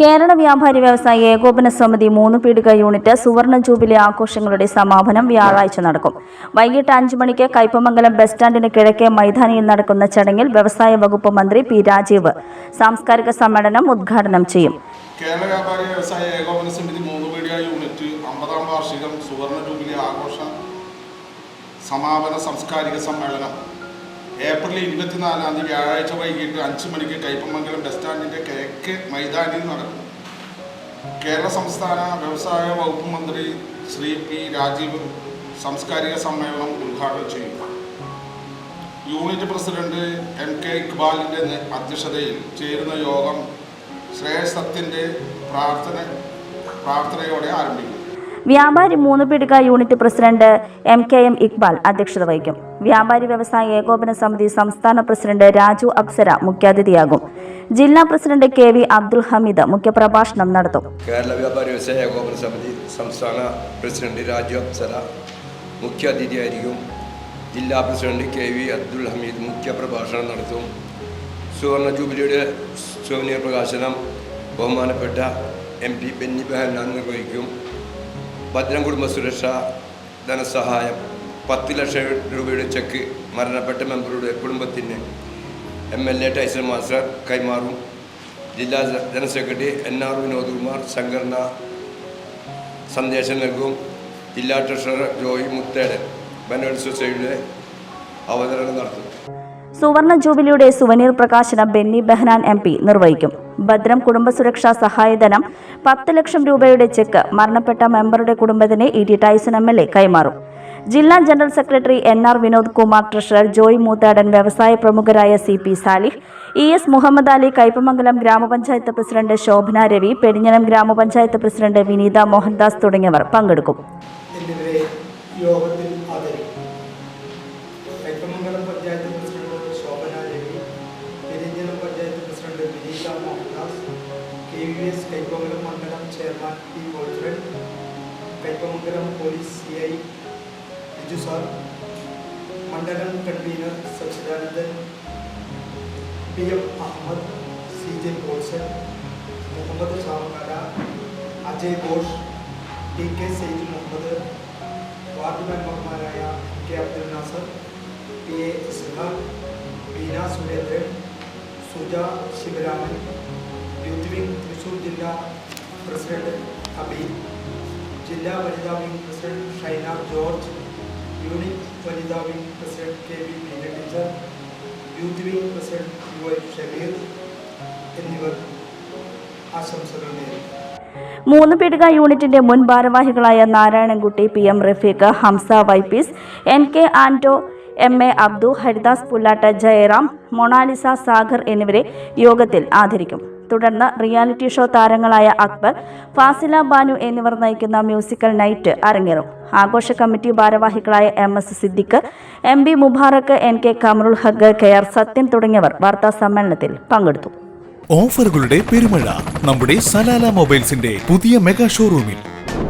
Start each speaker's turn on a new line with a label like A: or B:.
A: കേരള വ്യാപാരി വ്യവസായി ഏകോപന സമിതി മൂന്ന് പീടിക യൂണിറ്റ് സുവർണ ജൂബിലി ആഘോഷങ്ങളുടെ സമാപനം വ്യാഴാഴ്ച നടക്കും. വൈകിട്ട് അഞ്ചു മണിക്ക് കൈപ്പമംഗലം ബസ് സ്റ്റാൻഡിന് കിഴക്കേ മൈതാനിയിൽ നടക്കുന്ന ചടങ്ങിൽ വ്യവസായ വകുപ്പ് മന്ത്രി പി രാജീവ് സാംസ്കാരിക സമ്മേളനം ഉദ്ഘാടനം ചെയ്യും.
B: കേരള വ്യാപാരി വ്യവസായ ഏകോപന സമിതി മൂന്ന് പീടിക യൂണിറ്റ് അമ്പതാം വാർഷികം സുവർണ ജൂബിലി ആഘോഷ സമാപന സാംസ്കാരിക സമ്മേളനം ഏപ്രിൽ ഇരുപത്തിനാലാം തീയതി വ്യാഴാഴ്ച വൈകിട്ട് അഞ്ച് മണിക്ക് കൈപ്പമംഗലം ബസ് സ്റ്റാൻഡിന്റെ കിഴക്ക് മൈതാനിയിൽ നടക്കും. കേരള സംസ്ഥാന വ്യവസായ വകുപ്പ് മന്ത്രി ശ്രീ പി രാജീവ് സാംസ്കാരിക സമ്മേളനം ഉദ്ഘാടനം ചെയ്യും. യൂണിറ്റ് പ്രസിഡന്റ് എം കെ ഇക്ബാലിന്റെ അധ്യക്ഷതയിൽ ചേരുന്ന യോഗം ശ്രേയസത്തിന്റെ പ്രാർത്ഥന പ്രാർത്ഥനയോടെ ആരംഭിക്കും.
A: വ്യാപാരി Moonnu Peedika unit president M K M Iqbal അധ്യക്ഷത വഹിക്കും. വ്യാപാരി വ്യവസായ ഏകോപന സമിതി സംസ്ഥാന പ്രസിഡന്റ് രാജു അക്സര മുഖ്യാതിഥിയാകും. ജില്ലാ president K V Abdul Hameed മുഖ്യപ്രഭാഷണം നടത്തും.
C: കേരള വ്യാപാരി വ്യവസായ ഏകോപന സമിതി സംസ്ഥാന പ്രസിഡന്റ് രാജു അക്സര മുഖ്യാതിഥിയായിരിക്കും. ജില്ലാ president K V Abdul Hameed മുഖ്യപ്രഭാഷണം നടത്തും. സുവർണ ജൂബിലിയുടെ സുവനീർ പ്രകാശനം ബഹുമാനപ്പെട്ട എം പി ബെന്നി ബെഹനാൻ നിർവഹിക്കും. ഭദ്രം കുടുംബ സുരക്ഷ ധനസഹായം പത്ത് ലക്ഷം രൂപയുടെ ചെക്ക് മരണപ്പെട്ട മെമ്പറുടെ കുടുംബത്തിന് M L A Tyson master കൈമാറും. ജില്ലാ general secretary N R Vinod Kumar സംഘടന സന്ദേശം നൽകും. ജില്ലാ ട്രഷറർ ജോയി മുത്തേടൻ ബനോഡ് സൊസൈറ്റിയുടെ അവതരണം നടത്തും.
A: സുവർണ ജൂബിലിയുടെ സുവനീർ പ്രകാശനം ബെന്നി ബെഹനാൻ എം പി നിർവഹിക്കും. ഭദ്രം കുടുംബസുരക്ഷാ സഹായധനം പത്ത് ലക്ഷം രൂപയുടെ ചെക്ക് മരണപ്പെട്ട മെമ്പറുടെ കുടുംബത്തിന് E T Tyson M L A കൈമാറും. ജില്ലാ general secretary N R Vinod Kumar treasurer Joy Moothadan വ്യവസായ പ്രമുഖരായ C P Salih E S Muhammad Ali Kaipamangalam ഗ്രാമപഞ്ചായത്ത് പ്രസിഡന്റ് ശോഭന രവി പെരിഞ്ഞനം ഗ്രാമപഞ്ചായത്ത് പ്രസിഡന്റ് വിനീത മോഹൻദാസ് തുടങ്ങിയവർ പങ്കെടുക്കും.
D: യോഗത്തിൽ മണ്ഡലം chairman P Golfred Kaipamangalam police C I Biju sir മണ്ഡലം convener Sachidanandan P M Ahammed C J Golson Muhammad Chavakkara Ajay Ghosh T K Sayed Muhammad ward മെമ്പർമാരായ K Abdul Nasar P A Ishaq Beena Surendran Suja Sivaraman youth wing Thrissur ജില്ലാ president Abi ജില്ലാ വനിതാ wing president Shaina George unit വനിതാ wing president K V Beena teacher youth wing president U A Shabeer എന്നിവർ ആശംസകൾ നേരിട്ടു
A: മൂന്ന് പീടിക യൂണിറ്റിന്റെ മുൻ ഭാരവാഹികളായ Narayanankutty P M Rafeeq Hamza Vaipees N K Anto M A Abdu Haridas Pullat Jayaram Monalisa Sagar എന്നിവരെ യോഗത്തിൽ ആദരിക്കും. തുടർന്ന് റിയാലിറ്റി ഷോ താരങ്ങളായ അക്ബർ ഫാസില ബാനു എന്നിവർ നയിക്കുന്ന മ്യൂസിക്കൽ നൈറ്റ് അരങ്ങേറും. ആഘോഷ കമ്മിറ്റി ഭാരവാഹികളായ M S Siddique M B Mubarak N K Kamarul Haq K R Sathyan തുടങ്ങിയവർ വാർത്താ സമ്മേളനത്തിൽ പങ്കെടുത്തു.
E: ഓഫറുകളുടെ പെരുമഴ നമ്മുടെ സലാല മൊബൈൽസിന്റെ പുതിയ മെഗാ ഷോറൂമിൽ.